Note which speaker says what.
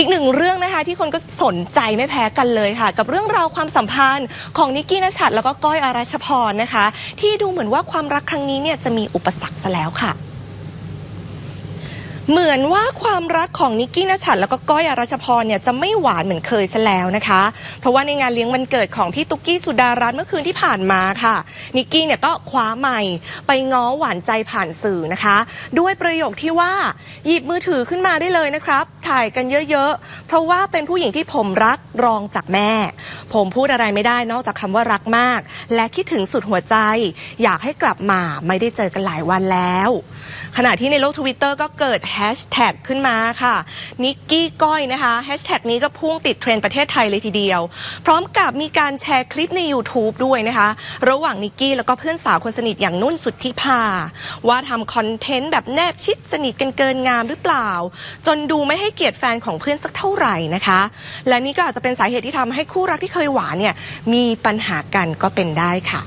Speaker 1: อีกหนึ่งเรื่องนะคะที่คนก็สนใจไม่แพ้กันเลยค่ะ กับเรื่องราวความสัมพันธ์ของนิกกี้นชชัดแล้วก็ก้อยอารัชพรนะคะ ที่ดูเหมือนว่าความรักครั้งนี้เนี่ยจะมีอุปสรรคซะแล้วค่ะเหมือนว่าความรักของนิกกี้นชชัดแล้วก็ก้อยอรัชพรเนี่ยจะไม่หวานเหมือนเคยซะแล้วนะคะ เพราะว่าในงานเลี้ยงวันเกิดของพี่ตุ๊กกี้สุดารัตน์เมื่อคืนที่ผ่านมาค่ะ นิกกี้เนี่ยก็คว้าใหม่ไปง้อหวานใจผ่านสื่อนะคะ ด้วยประโยคที่ว่าหยิบมือถือขึ้นมาได้เลยนะครับ ถ่ายกันเยอะๆ เพราะว่าเป็นผู้หญิงที่ผมรักรองจากแม่ ผมพูดอะไรไม่ได้นอกจากคำว่ารักมาก และคิดถึงสุดหัวใจ อยากให้กลับมาไม่ได้เจอกันหลายวันแล้ว ขณะที่ในโลกทวิตเตอร์ก็เกิดแฮชแท็กขึ้นมาค่ะนิกกี้ก้อยนะคะแฮชแท็กนี้ก็พุ่งติดเทรนด์ประเทศไทยเลยทีเดียว พร้อมกับมีการแชร์คลิปใน YouTube ด้วยนะคะ ระหว่างนิกกี้แล้วก็เพื่อนสาวคนสนิทอย่างนุ่นสุดที่พา ว่าทำคอนเทนต์แบบแนบชิดสนิทกันเกินงามหรือเปล่า จนดูไม่ให้เกียรติแฟนของเพื่อนสักเท่าไหร่นะคะ และนี่ก็อาจจะเป็นสาเหตุที่ทำให้คู่รักที่เคยหวานเนี่ยมีปัญหากันก็เป็นได้ค่ะ